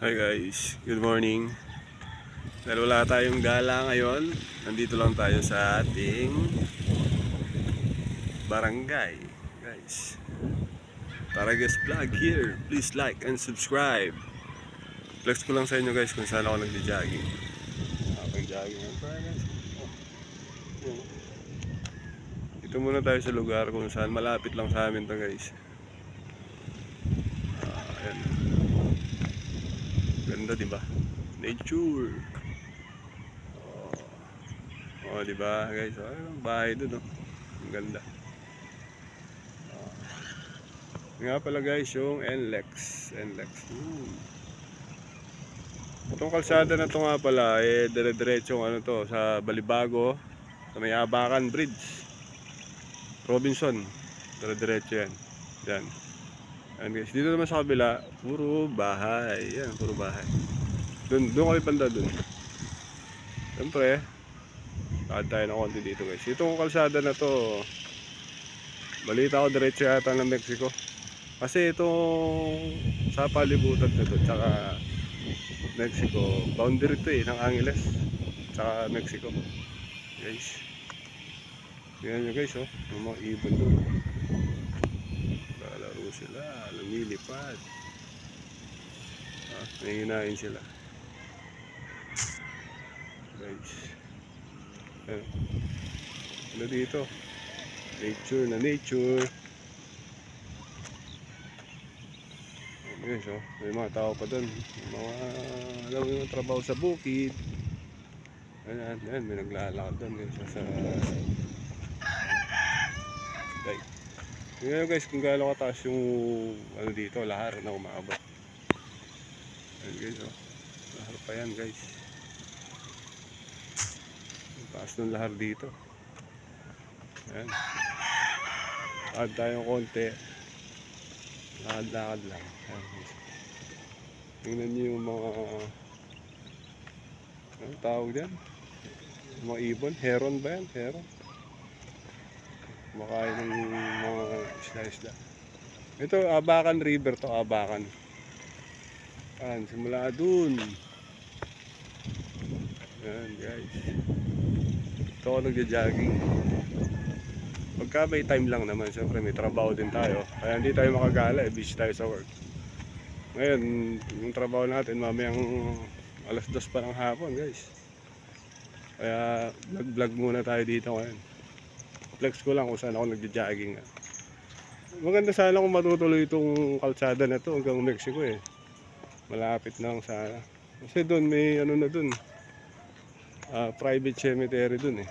Hi guys, good morning. Dahil wala tayong gala ngayon, nandito lang tayo sa ating barangay. Guys, Taragas Vlog here. Please like and subscribe. Flex ko lang sa inyo guys kung saan ako nagja-jogging. Aking jogging. Ang. Oh. Dito muna tayo sa lugar kung saan malapit lang sa amin to guys. Ah, ayan. Ganda, di ba? Nature. Oh, oh di ba, guys? Oh, ang bahay doon, oh. Ang ganda. Oh. Nga pala guys, yung NLEX. NLEX. Hmm. Itong kalsada na to nga pala, eh, dire-diretsong ano to, sa Balibago, sa may Abacan Bridge. Robinson. Dire-diretso yan. Yan. Ayan guys, dito naman sa kabila, puro bahay. Yan, puro bahay. Doon, doon kami panda doon. Siyempre, lakad tayo ng konti dito guys. Itong kalsada na to, balita ko diretso yata ng Mexico. Kasi itong sa palibutan na to, tsaka Mexico, boundary to eh, ng Angeles. Tsaka Mexico. Guys. Yan nyo guys, oh. Yung mga ibon doon. Sila, lumilipad. Ah, nanginain sila. Guys. Ano? Ano dito? Nature na nature. Ayan, Guys, oh. May mga tao pa doon. Mga, alam mo yung trabaho sa bukid. Ayan, ayan, may naglalakad doon guys. Sa, Like, tingnan guys kung gaano kataas yung ano dito, lahar na umaabot. Ayan guys, oh. Lahar pa yan guys. Ang taas ng lahar dito. Ayan. Lakad tayong konti. Lakad-lakad lang. Ayan guys. Tingnan nyo yung mga ano tawag dyan? Yung mga ibon. Heron ba yan? Heron. Kumakain ng mga isda-isda. Ito, Abacan River to, Abacan. Yan, simula dun. Yan, guys. Ito ako nagja-jogging. Pagka may time lang naman, siyempre may trabaho din tayo. Kaya hindi tayo makagala, eh, busy tayo sa work. Ngayon, yung trabaho natin, mamayang alas dos pa ng hapon, guys. Kaya, vlog-vlog muna tayo dito ngayon flex ko lang kung saan ako nagja-jogging. Maganda sana kung matutuloy itong kalsada na to hanggang Mexico eh. Malapit lang sana. Kasi doon may ano na doon. ah, private cemetery doon eh.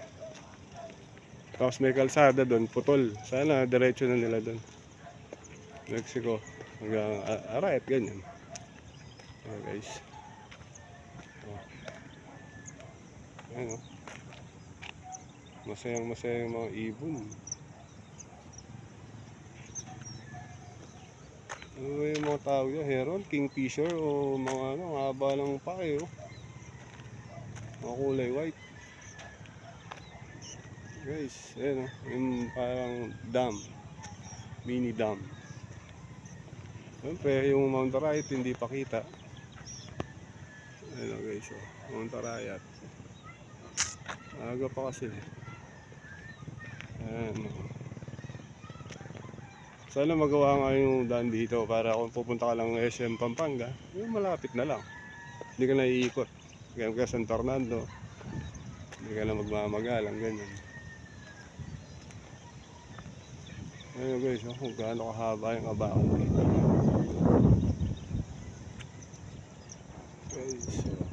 Tapos may kalsada doon, putol. Sana diretso na nila doon. Mexico. Hanggang uh, Arayat, ganyan. Ayan guys. Oh. Ayan oh. Masayang masayang mga ibon. Ano yung mga tawag yun? Heron? Kingfisher? O mga ano, haba ng pake oh. Mga kulay white. Guys, ayan oh. Yung parang dam. Mini dam. Siyempre, yung Mount Arayat hindi pa kita. Ayan oh guys oh. Mount Arayat. Aga pa kasi. Ayan. Sana magawa nga yung daan dito para kung pupunta ka lang ng SM Pampanga, yung malapit na lang. Hindi ka na iikot. Kaya ka San Fernando. Hindi ka na magmamagalang, ganyan. Ayun guys, oh, kung gaano kahaba yung abaan dito. Guys, oh.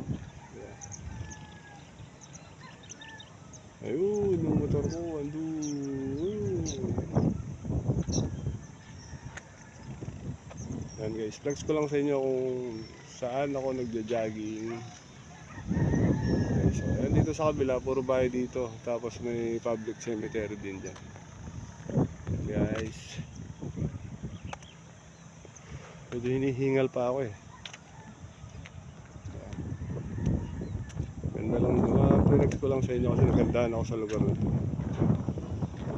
Ayun, yung motor ko, andun. Yan guys, flex ko lang sa inyo kung saan ako nagja-jogging. Okay, so, yan dito sa kabila, puro bahay dito. Tapos may public cemetery din dyan. Yan, guys. Medyo hinihingal pa ako eh. Ganda lang, uh, flex ko lang sa inyo kasi nagandaan ako sa lugar na to.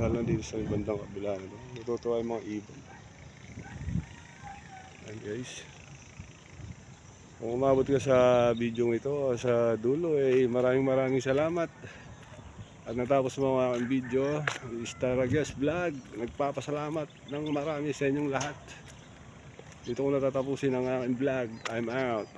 Lalo dito sa bandang kabila na to. Natutuwa yung mga ibon. Ayan guys. Kung umabot ka sa video ito, sa dulo, eh, maraming maraming salamat. At natapos mo ang video, Staragas Vlog. Nagpapasalamat ng marami sa inyong lahat. Dito ko natatapusin ang aking vlog. I'm out.